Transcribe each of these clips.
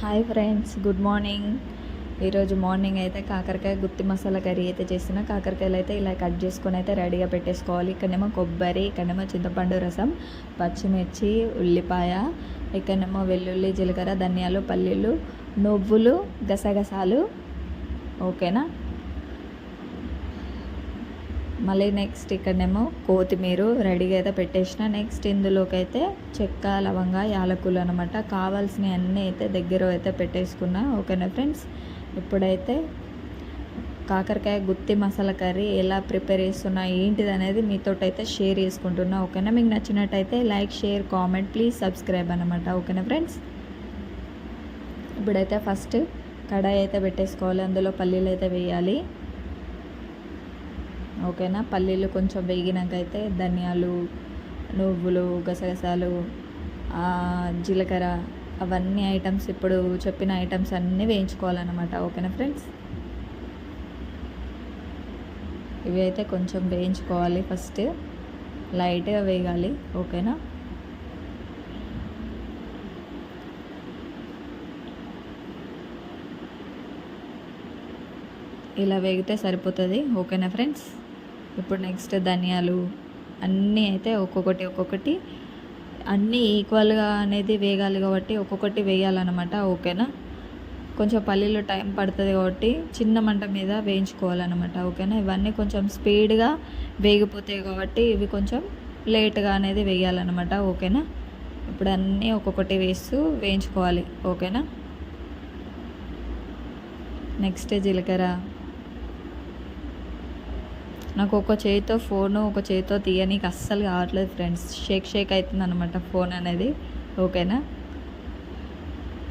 Hi friends good morning. ఈరోజు morning అయితే కాకరకాయ గుత్తి మసాలా కర్రీ అయితే చేసిన కాకరకాయలు అయితే ఇలా కట్ చేసుకొని అయితే రెడీగా పెట్టేసుకోవాలి. ఇక్కడనేమో కొబ్బరి ఇక్కడనేమో చింతపండు రసం పచ్చిమిర్చి ఉల్లిపాయ ఇక్కడనేమో వెల్లుల్లి జీలకర్ర ధనియాలు పల్లీలు నువ్వులు గసగసాలు. ఓకేనా? మళ్ళీ నెక్స్ట్ ఇక్కడనేమో కొత్తిమీర రెడీగా అయితే పెట్టేసిన. నెక్స్ట్ ఇందులోకి అయితే చెక్క లవంగ యాలకులు అనమాట కావాల్సిన అన్నీ అయితే దగ్గర అయితే పెట్టేసుకున్నా. ఓకేనా ఫ్రెండ్స్ ఇప్పుడైతే కాకరకాయ గుత్తి మసాలా కర్రీ ఎలా ప్రిపేర్ చేస్తున్నా ఏంటిది అనేది మీతో అయితే షేర్ చేసుకుంటున్నా. ఓకేనా? మీకు నచ్చినట్టయితే like share comment please subscribe అనమాట ఓకేనా ఫ్రెండ్స్ ఇప్పుడైతే ఫస్ట్ కడాయి అయితే పెట్టేసుకోవాలి. అందులో పల్లీలు అయితే వేయాలి. ఓకేనా? పల్లీలు కొంచెం వేగినాక అయితే ధనియాలు నువ్వులు గసగసాలు జీలకర్ర అవన్నీ ఐటమ్స్ ఇప్పుడు చెప్పిన ఐటమ్స్ అన్నీ వేయించుకోవాలన్నమాట. ఓకేనా ఫ్రెండ్స్? ఇవి అయితే కొంచెం వేయించుకోవాలి ఫస్ట్. లైట్గా వేగాలి. ఓకేనా? ఇలా వేగితే సరిపోతుంది. ఓకేనా ఫ్రెండ్స్? ఇప్పుడు నెక్స్ట్ ధనియాలు అన్నీ అయితే ఒక్కొక్కటి ఒక్కొక్కటి అన్నీ ఈక్వల్గా అనేది వేగాలి కాబట్టి ఒక్కొక్కటి వేయాలన్నమాట ఓకేనా కొంచెం పల్లీలో టైం పడుతుంది కాబట్టి చిన్న మంట మీద వేయించుకోవాలన్నమాట ఓకేనా ఇవన్నీ కొంచెం స్పీడ్గా వేగిపోతాయి కాబట్టి ఇవి కొంచెం లేట్గా అనేది వేయాలన్నమాట ఓకేనా ఇప్పుడు అన్నీ ఒక్కొక్కటి వేస్తూ వేయించుకోవాలి ఓకేనా నెక్స్ట్ జీలకర్ర. నాకు ఒక చేతితో ఫోను ఒక చేతితో తీయనీకి అస్సలు కావట్లేదు ఫ్రెండ్స్. షేక్ షేక్ అవుతుంది అనమాట ఫోన్ అనేది. ఓకేనా?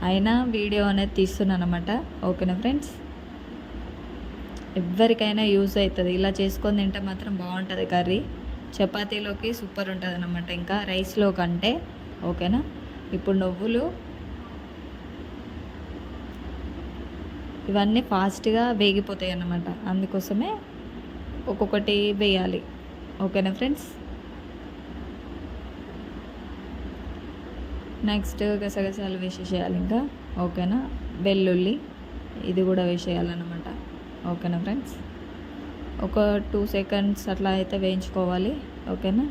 అయినా వీడియో అనేది తీస్తున్నాను అనమాట ఓకేనా ఫ్రెండ్స్? ఎవరికైనా యూజ్ అవుతుంది. ఇలా చేసుకొని తింటే మాత్రం బాగుంటుంది కర్రీ. చపాతీలోకి సూపర్ ఉంటుంది అనమాట ఇంకా రైస్లో కంటే. ఓకేనా? ఇప్పుడు నువ్వులు. ఇవన్నీ ఫాస్ట్గా వేగిపోతాయి అన్నమాట అందుకోసమే ఒక్కొక్కటి వేయాలి. ఓకేనా ఫ్రెండ్స్? నెక్స్ట్ గసగసాలు వేసేసేయాలి ఇంకా. ఓకేనా? వెల్లుల్లి ఇది కూడా వేసేయాలన్నమాట. ఓకేనా ఫ్రెండ్స్? ఒక టూ సెకండ్స్ అట్లా అయితే వేయించుకోవాలి. ఓకేనా?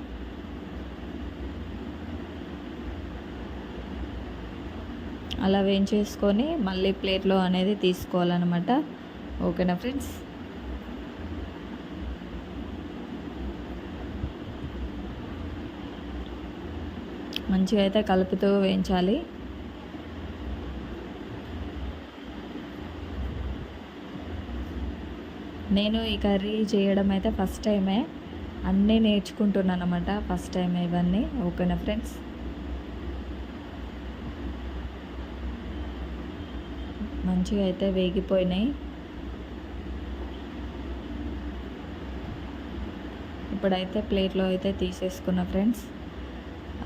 అలా వేయించేసుకొని మళ్ళీ ప్లేట్లో అనేది తీసుకోవాలన్నమాట. ఓకేనా ఫ్రెండ్స్? మంచిగా అయితే కలుపుతూ వేయించాలి. నేను ఈ కర్రీ చేయడం అయితే ఫస్ట్ టైమే. అన్నీ నేర్చుకుంటున్నాను అనమాట ఫస్ట్ టైం ఇవన్నీ. ఓకేనా ఫ్రెండ్స్? మంచిగా అయితే వేగిపోయినాయి. ఇప్పుడైతే ప్లేట్లో అయితే తీసేసుకున్న ఫ్రెండ్స్.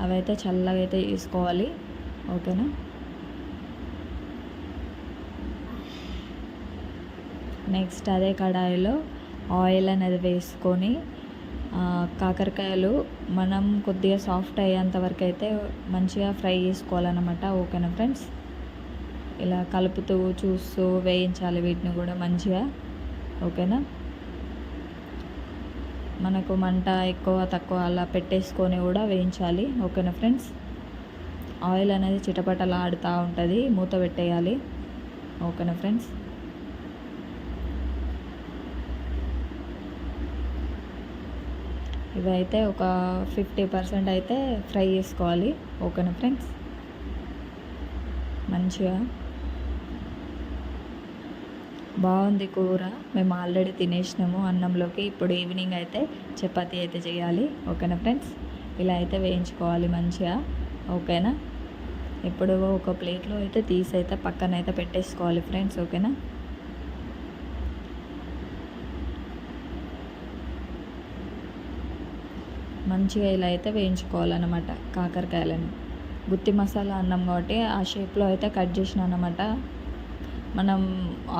అవైతే చల్లగా అయితే చేసుకోవాలి ఓకేనా? నెక్స్ట్ అదే కడాయిలో ఆయిల్ అనేది వేసుకొని కాకరకాయలు మనం కొద్దిగా సాఫ్ట్ అయ్యేంత వరకు అయితే మంచిగా ఫ్రై చేసుకోవాలన్నమాట. ఓకేనా ఫ్రెండ్స్? ఇలా కలుపుతూ చూస్తూ వేయించాలి వీటిని కూడా మంచిగా. ఓకేనా? మనకు మంట ఎక్కువ తక్కువ అలా పెట్టేసుకొని కూడా వేయించాలి. ఓకేనా ఫ్రెండ్స్? ఆయిల్ అనేది చిటపటలా ఆడుతూ ఉంటుంది. మూత పెట్టేయాలి. ఓకేనా ఫ్రెండ్స్? ఇవైతే ఒక ఫిఫ్టీ పర్సెంట్ అయితే ఫ్రై చేసుకోవాలి. ఓకేనా ఫ్రెండ్స్? మంచిగా బాగుంది కూర. మేము ఆల్రెడీ తినేసినాము అన్నంలోకి. ఇప్పుడు ఈవినింగ్ అయితే చపాతీ అయితే చేయాలి. ఓకేనా ఫ్రెండ్స్? ఇలా అయితే వేయించుకోవాలి మంచిగా. ఓకేనా? ఇప్పుడు ఒక ప్లేట్లో అయితే తీసి అయితే పక్కన అయితే పెట్టేసుకోవాలి ఫ్రెండ్స్. ఓకేనా? మంచిగా ఇలా అయితే వేయించుకోవాలన్నమాట కాకరకాయలను. గుత్తి మసాలా అన్నం కాబట్టి ఆ షేప్లో అయితే కట్ చేసిన అనమాట మనం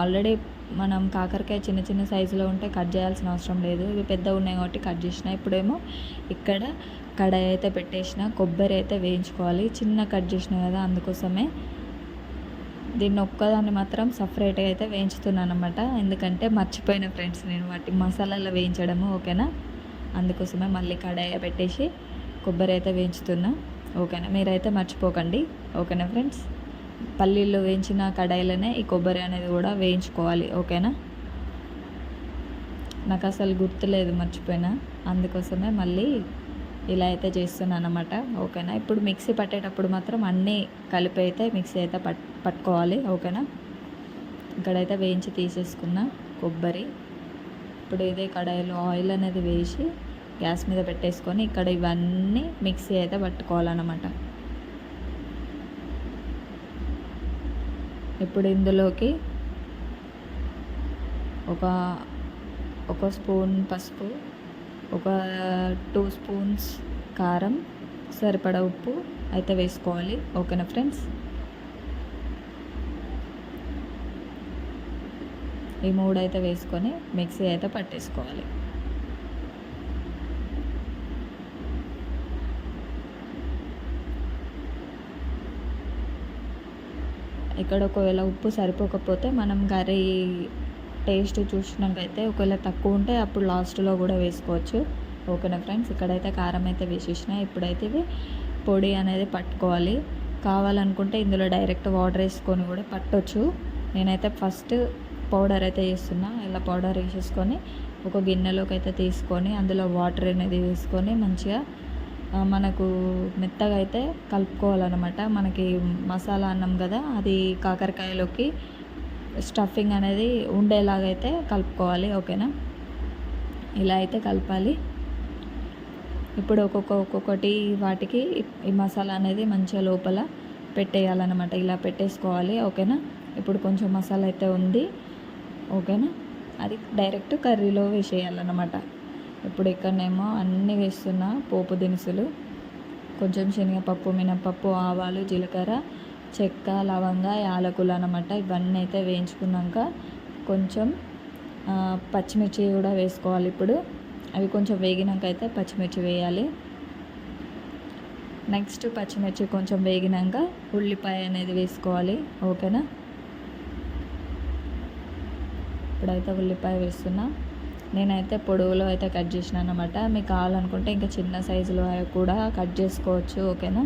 ఆల్రెడీ మనం కాకరకాయ చిన్న చిన్న సైజులో ఉంటే కట్ చేయాల్సిన అవసరం లేదు. ఇవి పెద్దగా ఉన్నాయి కాబట్టి కట్ చేసిన ఇప్పుడేమో ఇక్కడ కడాయి అయితే పెట్టేసిన కొబ్బరి అయితే వేయించుకోవాలి. చిన్న కట్ చేసిన కదా అందుకోసమే దీన్ని ఒక్కదాన్ని మాత్రం సపరేట్గా అయితే వేయించుతున్నాను అనమాట ఎందుకంటే మర్చిపోయిన ఫ్రెండ్స్ నేను వాటి మసాలాలో వేయించడము ఓకేనా? అందుకోసమే మళ్ళీ కడాయి పెట్టేసి కొబ్బరి అయితే వేయించుతున్నా. ఓకేనా? మీరైతే మర్చిపోకండి. ఓకేనా ఫ్రెండ్స్ పల్లీలు వేయించిన కడాయిలోనే ఈ కొబ్బరి అనేది కూడా వేయించుకోవాలి ఓకేనా? నాకు అసలు గుర్తులేదు మర్చిపోయినా. అందుకోసమే మళ్ళీ ఇలా అయితే చేస్తున్నాను అనమాట ఓకేనా? ఇప్పుడు మిక్సీ పట్టేటప్పుడు మాత్రం అన్నీ కలిపి అయితే మిక్సీ అయితే పట్ పట్టుకోవాలి ఓకేనా? ఇక్కడైతే వేయించి తీసేసుకున్న కొబ్బరి ఇప్పుడు ఇదే కడాయిలో ఆయిల్ అనేది వేసి గ్యాస్ మీద పెట్టేసుకొని ఇక్కడ ఇవన్నీ మిక్సీ అయితే పట్టుకోవాలన్నమాట. ఇప్పుడు ఇందులోకి ఒక ఒక స్పూన్ పసుపు ఒక టూ స్పూన్స్ కారం సరిపడా ఉప్పు అయితే వేసుకోవాలి. ఓకేనా ఫ్రెండ్స్? ఈ మూడు అయితే వేసుకొని మిక్సీ అయితే పట్టేసుకోవాలి. ఇక్కడ ఒకవేళ ఉప్పు సరిపోకపోతే మనం కర్రీ టేస్ట్ చూసినాకైతే ఒకవేళ తక్కువ ఉంటే అప్పుడు లాస్ట్లో కూడా వేసుకోవచ్చు. ఓకేనా ఫ్రెండ్స్? ఇక్కడైతే కారం అయితే వేసేసిన. ఇప్పుడైతే ఇది పొడి అనేది పట్టుకోవాలి. కావాలనుకుంటే ఇందులో డైరెక్ట్ వాటర్ వేసుకొని కూడా పట్టొచ్చు. నేనైతే ఫస్ట్ పౌడర్ అయితే వేస్తున్నా. ఇలా పౌడర్ వేసేసుకొని ఒక గిన్నెలోకి అయితే తీసుకొని అందులో వాటర్ అనేది వేసుకొని మంచిగా మనకు మెత్తగా అయితే కలుపుకోవాలన్నమాట. మనకి మసాలా అన్నం కదా అది కాకరకాయలోకి స్టఫింగ్ అనేది ఉండేలాగైతే కలుపుకోవాలి ఓకేనా? ఇలా అయితే కలపాలి. ఇప్పుడు ఒక్కొక్క ఒక్కొక్కటి వాటికి ఈ మసాలా అనేది మంచిగా లోపల పెట్టేయాలన్నమాట. ఇలా పెట్టేసుకోవాలి ఓకేనా? ఇప్పుడు కొంచెం మసాలా అయితే ఉంది ఓకేనా? అది డైరెక్ట్ కర్రీలో వేసేయాలన్నమాట. ఇప్పుడు ఇక్కడనేమో అన్నీ వేస్తున్నా పోపు దినుసులు కొంచెం శనగపప్పు మినపప్పు ఆవాలు జీలకర్ర చెక్క లవంగ యాలకులు అనమాట ఇవన్నీ అయితే వేయించుకున్నాక కొంచెం పచ్చిమిర్చి కూడా వేసుకోవాలి ఇప్పుడు. అవి కొంచెం వేగినాక అయితే పచ్చిమిర్చి వేయాలి. నెక్స్ట్ పచ్చిమిర్చి కొంచెం వేగినాక ఉల్లిపాయ అనేది వేసుకోవాలి. ఓకేనా? ఇప్పుడైతే ఉల్లిపాయ వేస్తున్నా. నేనైతే పొడవులో అయితే కట్ చేసిన అనమాట మీకు కావాలనుకుంటే ఇంకా చిన్న సైజులో కూడా కట్ చేసుకోవచ్చు ఓకేనా?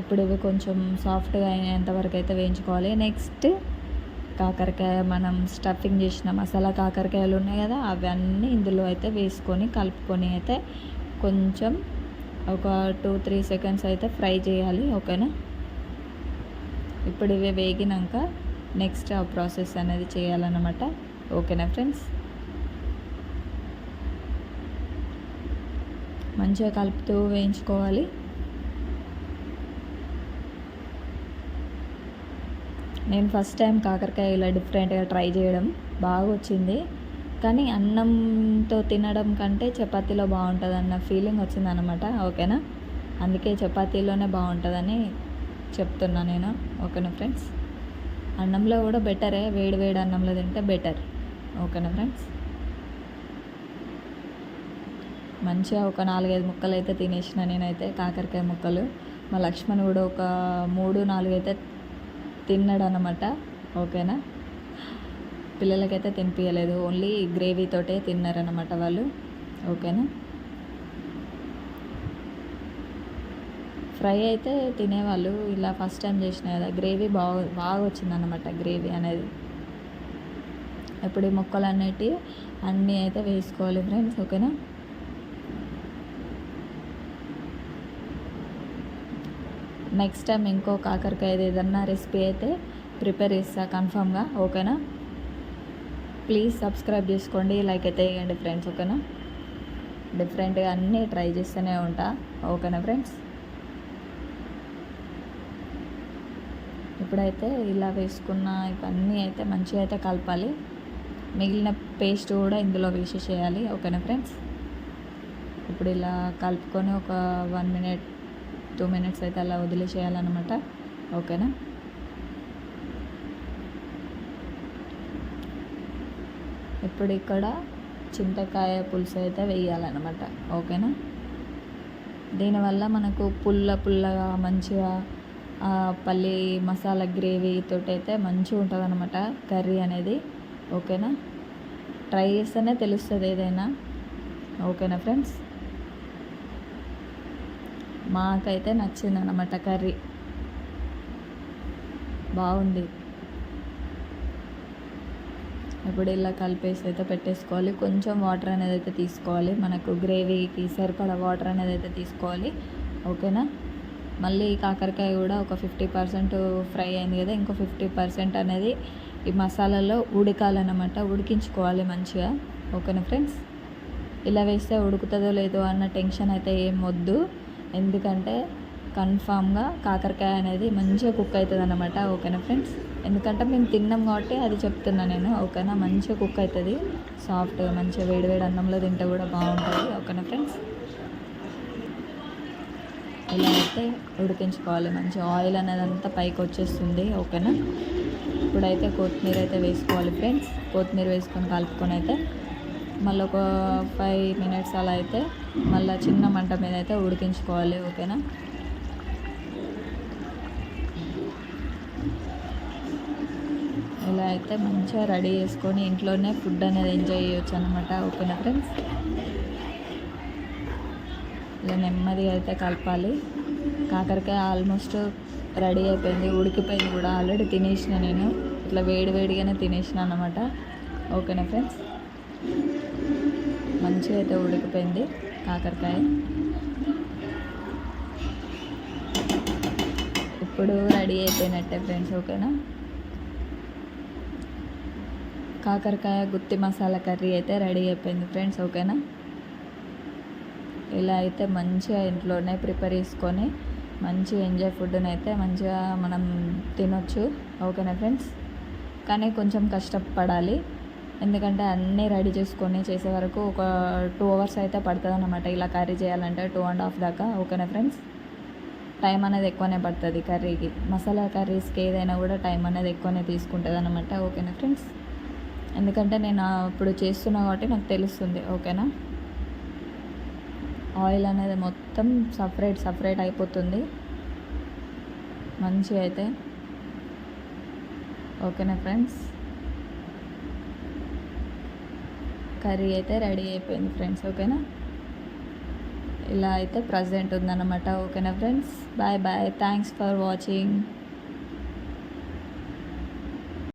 ఇప్పుడు ఇవి కొంచెం సాఫ్ట్గా అయినంతవరకు అయితే వేయించుకోవాలి. నెక్స్ట్ కాకరకాయ మనం స్టఫింగ్ చేసిన మసాలా కాకరకాయలు ఉన్నాయి కదా అవన్నీ ఇందులో అయితే వేసుకొని కలుపుకొని అయితే కొంచెం ఒక టూ త్రీ సెకండ్స్ అయితే ఫ్రై చేయాలి ఓకేనా? ఇప్పుడు ఇవి వేగినాక నెక్స్ట్ ఆ ప్రాసెస్ అనేది చేయాలన్నమాట. ఓకేనా ఫ్రెండ్స్? మంచిగా కలుపుతూ వేయించుకోవాలి. నేను ఫస్ట్ టైం కాకరకాయ ఇలా డిఫరెంట్గా ట్రై చేయడం బాగా వచ్చింది కానీ అన్నంతో తినడం కంటే చపాతీలో బాగుంటుంది అన్న ఫీలింగ్ వచ్చిందనమాట ఓకేనా? అందుకే చపాతీలోనే బాగుంటుందని చెప్తున్నా నేను ఓకేనా ఫ్రెండ్స్? అన్నంలో కూడా బెటరే వేడి వేడి అన్నంలో తింటే బెటర్. ఓకేనా ఫ్రెండ్స్? మంచిగా ఒక నాలుగైదు ముక్కలు అయితే తినేసిన నేనైతే కాకరకాయ ముక్కలు. మా లక్ష్మణ్ కూడా ఒక మూడు నాలుగు అయితే తిన్నాడు అనమాట ఓకేనా? పిల్లలకైతే తినిపించలేదు ఓన్లీ గ్రేవీతోటే తిన్నారనమాట వాళ్ళు. ఓకేనా? ఫ్రై అయితే తినేవాళ్ళు. ఇలా ఫస్ట్ టైం చేసిన కదా గ్రేవీ బాగా బాగా వచ్చిందనమాట గ్రేవీ అనేది. ఇప్పుడు ఈ ముక్కలు అన్నిటి అన్నీ అయితే వేసుకోవాలి ఫ్రెండ్స్ ఓకేనా? నెక్స్ట్ టైం ఇంకో కాకరకాయ ఏదన్నా రెసిపీ అయితే ప్రిపేర్ చేస్తా కన్ఫామ్గా ఓకేనా? ప్లీజ్ సబ్స్క్రైబ్ చేసుకోండి లైక్ అయితే వేయండి ఫ్రెండ్స్ ఓకేనా? డిఫరెంట్గా అన్నీ ట్రై చేస్తూనే ఉంటా ఓకేనా ఫ్రెండ్స్? ఇప్పుడైతే ఇలా వేసుకున్న ఇవన్నీ అయితే మంచిగా అయితే కలపాలి. మిగిలిన పేస్ట్ కూడా ఇందులో వేసేసేయాలి ఓకేనా ఫ్రెండ్స్? ఇప్పుడు ఇలా కలుపుకొని ఒక వన్ మినిట్ టూ మినిట్స్ అయితే అలా వదిలేసేయాలన్నమాట ఓకేనా? ఇప్పుడు ఇక్కడ చింతకాయ పులుసు అయితే వేయాలన్నమాట ఓకేనా? దీనివల్ల మనకు పుల్ల పుల్లగా మంచిగా పల్లి మసాలా గ్రేవీ తోటి అయితే మంచిగా ఉంటుంది అనమాట కర్రీ అనేది. ఓకేనా? ట్రై చేస్తేనే తెలుస్తుంది ఏదైనా. ఓకేనా ఫ్రెండ్స్? మాకైతే నచ్చింది అన్నమాట కర్రీ. బాగుంది. ఇప్పుడు ఇలా కలిపేసి అయితే పెట్టేసుకోవాలి. కొంచెం వాటర్ అనేది అయితే తీసుకోవాలి. మనకు గ్రేవీకి సరిపడా వాటర్ అనేది అయితే తీసుకోవాలి. ఓకేనా? మళ్ళీ కాకరకాయ కూడా ఒక ఫిఫ్టీ పర్సెంట్ ఫ్రై అయింది కదా ఇంకో ఫిఫ్టీ పర్సెంట్ అనేది ఈ మసాలాలో ఉడకాలన్నమాట. ఉడికించుకోవాలి మంచిగా. ఓకేనా ఫ్రెండ్స్? ఇలా వేస్తే ఉడుకుతుందో లేదో అన్న టెన్షన్ అయితే ఏం వద్దు. ఎందుకంటే కన్ఫామ్గా కాకరకాయ అనేది మంచిగా కుక్ అవుతుంది అనమాట ఓకేనా ఫ్రెండ్స్? ఎందుకంటే మేము తిన్నాం కాబట్టి అది చెప్తున్నా నేను. ఓకేనా? మంచిగా కుక్ అవుతుంది. సాఫ్ట్గా మంచిగా వేడి వేడి అన్నంలో తింటే కూడా బాగుంటుంది. ఓకేనా ఫ్రెండ్స్? ఇలా అయితే ఉడికించుకోవాలి మంచి ఆయిల్ అనేది అంతా పైకి వచ్చేస్తుంది ఓకేనా? ఇప్పుడైతే కొత్తిమీర అయితే వేసుకోవాలి ఫ్రెండ్స్. కొత్తిమీర వేసుకొని కలుపుకొని అయితే మళ్ళీ ఒక ఫైవ్ మినిట్స్ అలా అయితే మళ్ళీ చిన్న మంట మీద అయితే ఉడికించుకోవాలి ఓకేనా? ఇలా అయితే మంచిగా రెడీ చేసుకొని ఇంట్లోనే ఫుడ్ అనేది ఎంజాయ్ చేయొచ్చు అనమాట ఓకేనా ఫ్రెండ్స్? ఇట్లా నెమ్మదిగా అయితే కలపాలి. కాకరకాయ ఆల్మోస్ట్ రెడీ అయిపోయింది ఉడికిపోయింది కూడా. ఆల్రెడీ తినేసిన నేను. ఇట్లా వేడి వేడిగానే తినేసిన అనమాట ఓకేనా ఫ్రెండ్స్ మంచిగా అయితే ఉడికిపోయింది కాకరకాయ. ఇప్పుడు రెడీ అయిపోయినట్టే ఫ్రెండ్స్ ఓకేనా కాకరకాయ గుత్తి మసాలా కర్రీ అయితే రెడీ అయిపోయింది ఫ్రెండ్స్ ఓకేనా ఇలా అయితే మంచిగా ఇంట్లోనే ప్రిపేర్ చేసుకొని మంచి ఎంజాయ్ ఫుడ్ని అయితే మంచిగా మనం తినొచ్చు. ఓకేనా ఫ్రెండ్స్? కానీ కొంచెం కష్టపడాలి. ఎందుకంటే అన్నీ రెడీ చేసుకొని చేసే వరకు ఒక టూ అవర్స్ అయితే పడుతుంది అనమాట ఇలా కర్రీ చేయాలంటే టూ అండ్ హాఫ్ దాకా. ఓకేనా ఫ్రెండ్స్? టైం అనేది ఎక్కువనే పడుతుంది కర్రీకి. మసాలా కర్రీస్కి ఏదైనా కూడా టైం అనేది ఎక్కువనే తీసుకుంటుంది అనమాట ఓకేనా ఫ్రెండ్స్? ఎందుకంటే నేను ఇప్పుడు చేస్తున్నా కాబట్టి నాకు తెలుస్తుంది. ఓకేనా? ఆయిల్ అనేది మొత్తం సపరేట్ సపరేట్ అయిపోతుంది. మంచిగా అయితే. ఓకేనా ఫ్రెండ్స్? కర్రీ అయితే రెడీ అయిపోయింది ఫ్రెండ్స్ ఓకేనా? ఇలా అయితే ప్రజెంట్ ఉందన్నమాట ఓకేనా friends? Bye bye. Thanks for watching.